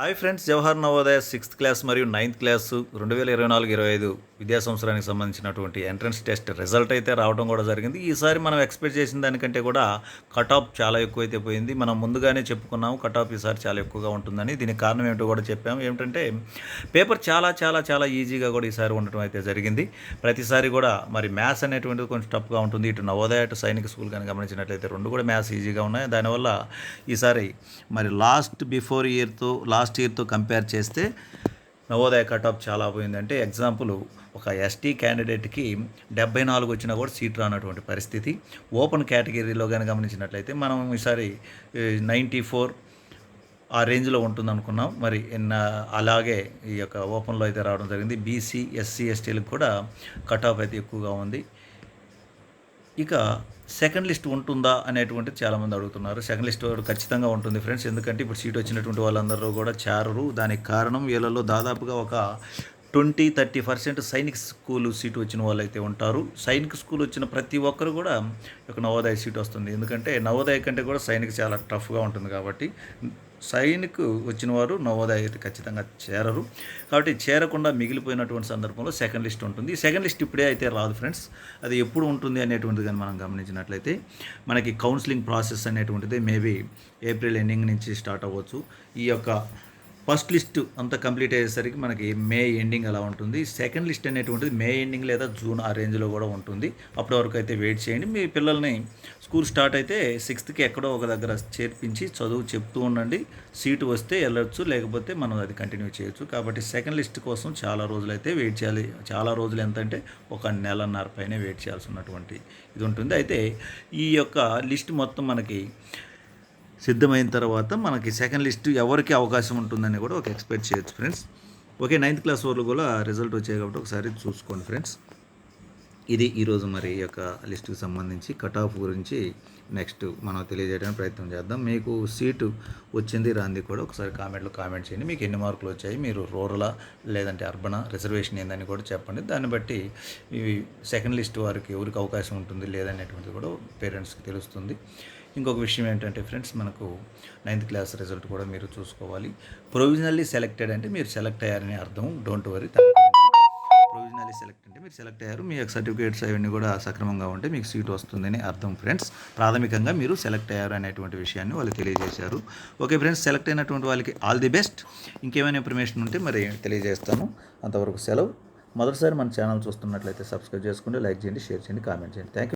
Hi friends Jawahar Navodaya sixth class మరియు ninth class రెండు వేల ఇరవై నాలుగు ఇరవై ఐదు విద్యా సంవత్సరానికి సంబంధించినటువంటి ఎంట్రన్స్ టెస్ట్ రిజల్ట్ అయితే రావడం కూడా జరిగింది. ఈసారి మనం ఎక్స్పెక్ట్ చేసిన దానికంటే కూడా కట్ ఆఫ్ చాలా ఎక్కువైతే పోయింది. మనం ముందుగానే చెప్పుకున్నాము కట్ ఆఫ్ ఈసారి చాలా ఎక్కువగా ఉంటుందని. దీనికి కారణం ఏమిటో కూడా చెప్పాము. ఏమిటంటే పేపర్ చాలా చాలా చాలా ఈజీగా కూడా ఈసారి ఉండటం అయితే జరిగింది. ప్రతిసారి కూడా మరి మ్యాథ్స్ అనేటువంటిది కొంచెం టఫ్గా ఉంటుంది. ఇటు నవోదయ అటు సైనిక స్కూల్ కానీ గమనించినట్లయితే రెండు కూడా మ్యాథ్స్ ఈజీగా ఉన్నాయి. దానివల్ల ఈసారి మరి లాస్ట్ బిఫోర్ ఇయర్తో లాస్ట్ ఇయర్తో కంపేర్ చేస్తే నవోదయ కట్ ఆఫ్ చాలా పోయిందంటే ఎగ్జాంపుల్ ఒక ఎస్టీ క్యాండిడేట్కి డెబ్బై నాలుగు వచ్చినా కూడా సీట్ రానటువంటి పరిస్థితి. ఓపెన్ కేటగిరీలో కానీ గమనించినట్లయితే మనం ఈసారి నైంటీ ఫోర్ ఆ రేంజ్లో ఉంటుంది అనుకున్నాం మరి ఎన్న అలాగే ఈ యొక్క ఓపెన్లో అయితే రావడం జరిగింది. బీసీ ఎస్సీ ఎస్టీలకు కూడా కట్ ఆఫ్ అయితే ఎక్కువగా ఉంది. ఇక సెకండ్ లిస్ట్ ఉంటుందా అనేటువంటిది చాలామంది అడుగుతున్నారు. సెకండ్ లిస్ట్ ఖచ్చితంగా ఉంటుంది ఫ్రెండ్స్. ఎందుకంటే ఇప్పుడు సీట్ వచ్చినటువంటి వాళ్ళందరూ కూడా చేరరు. దానికి కారణం వీళ్ళలో దాదాపుగా ఒక twenty thirty percent Sainik school seat వచ్చిన వాళ్ళు అయితే ఉంటారు. సైనిక స్కూల్ వచ్చిన ప్రతి ఒక్కరు కూడా ఒక నవోదయ సీట్ వస్తుంది. ఎందుకంటే నవోదయ కంటే కూడా సైనిక చాలా టఫ్గా ఉంటుంది కాబట్టి సైనిక్ వచ్చిన వారు నవోదయ అయితే ఖచ్చితంగా చేరరు. కాబట్టి చేరకుండా మిగిలిపోయినటువంటి సందర్భంలో సెకండ్ లిస్ట్ ఉంటుంది. సెకండ్ లిస్ట్ ఇప్పుడే అయితే రాదు ఫ్రెండ్స్ అది ఎప్పుడు ఉంటుంది అనేటువంటిది కానీ మనం గమనించినట్లయితే మనకి కౌన్సిలింగ్ ప్రాసెస్ అనేటువంటిది మేబీ ఏప్రిల్ ఎండింగ్ నుంచి స్టార్ట్ అవ్వచ్చు. ఈ యొక్క ఫస్ట్ లిస్ట్ అంతా కంప్లీట్ అయ్యేసరికి మనకి మే ఎండింగ్ అలా ఉంటుంది. సెకండ్ లిస్ట్ అనేటువంటిది మే ఎండింగ్ లేదా జూన్ ఆ రేంజ్లో కూడా ఉంటుంది. అప్పటి వరకు అయితే వెయిట్ చేయండి. మీ పిల్లల్ని స్కూల్ స్టార్ట్ అయితే సిక్స్త్కి ఎక్కడో ఒక దగ్గర చేర్పించి చదువు చెప్తూ ఉండండి. సీటు వస్తే వెళ్ళొచ్చు లేకపోతే మనం అది కంటిన్యూ చేయొచ్చు. కాబట్టి సెకండ్ లిస్ట్ కోసం చాలా రోజులు అయితే వెయిట్ చేయాలి. చాలా రోజులు ఎంత అంటే ఒక నెలన్నర పైనే వెయిట్ చేయాల్సి ఉన్నటువంటి ఇది ఉంటుంది. అయితే ఈ యొక్క లిస్ట్ మొత్తం మనకి సిద్ధమైన తర్వాత మనకి సెకండ్ లిస్ట్ ఎవరికి అవకాశం ఉంటుందని కూడా ఒక ఎక్స్పెక్ట్ చేయొచ్చు ఫ్రెండ్స్ ఓకే నైన్త్ క్లాస్ వాళ్ళు కూడా రిజల్ట్ వచ్చాయి కాబట్టి ఒకసారి చూసుకోండి ఫ్రెండ్స్ ఇది ఈరోజు మరి ఈ యొక్క లిస్టుకి సంబంధించి కట్ ఆఫ్ గురించి నెక్స్ట్ మనం తెలియజేయడానికి ప్రయత్నం చేద్దాం. మీకు సీటు వచ్చింది రాంది కూడా ఒకసారి కామెంట్లో కామెంట్ చేయండి. మీకు ఎన్ని మార్కులు వచ్చాయి? మీరు రూరలా లేదంటే అర్బనా రిజర్వేషన్ ఏందని కూడా చెప్పండి. దాన్ని బట్టి ఈ సెకండ్ లిస్ట్ వారికి ఎవరికి అవకాశం ఉంటుంది లేదనేటువంటిది కూడా పేరెంట్స్కి తెలుస్తుంది. ఇంకొక విషయం ఏంటంటే ఫ్రెండ్స్ మనకు నైన్త్ క్లాస్ రిజల్ట్ కూడా మీరు చూసుకోవాలి. ప్రొవిజనల్లీ సెలెక్టెడ్ అంటే మీరు సెలెక్ట్ అయ్యారని అర్థం. డోంట్ వరీ ప్రొవిజనల్లీ సెలెక్ట్ అంటే మీరు సెలెక్ట్ అయ్యారు. మీ యొక్క సర్టిఫికేట్స్ అవన్నీ కూడా సక్రమంగా ఉంటే మీకు సీట్ వస్తుందని అర్థం ఫ్రెండ్స్. ప్రాథమికంగా మీరు సెలెక్ట్ అయ్యారు అనేటువంటి విషయాన్ని వాళ్ళు తెలియజేశారు. ఓకే ఫ్రెండ్స్ సెలెక్ట్ అయినటువంటి వాళ్ళకి ఆల్ ది బెస్ట్ ఇంకేమైనా ఇన్ఫర్మేషన్ ఉంటే మరి తెలియజేస్తాను. అంతవరకు సెలవు. మొదటిసారి మన ఛానల్ చూస్తున్నట్లయితే సబ్స్క్రైబ్ చేసుకోండి లైక్ చేయండి షేర్ చేయండి కామెంట్ చేయండి. Thank you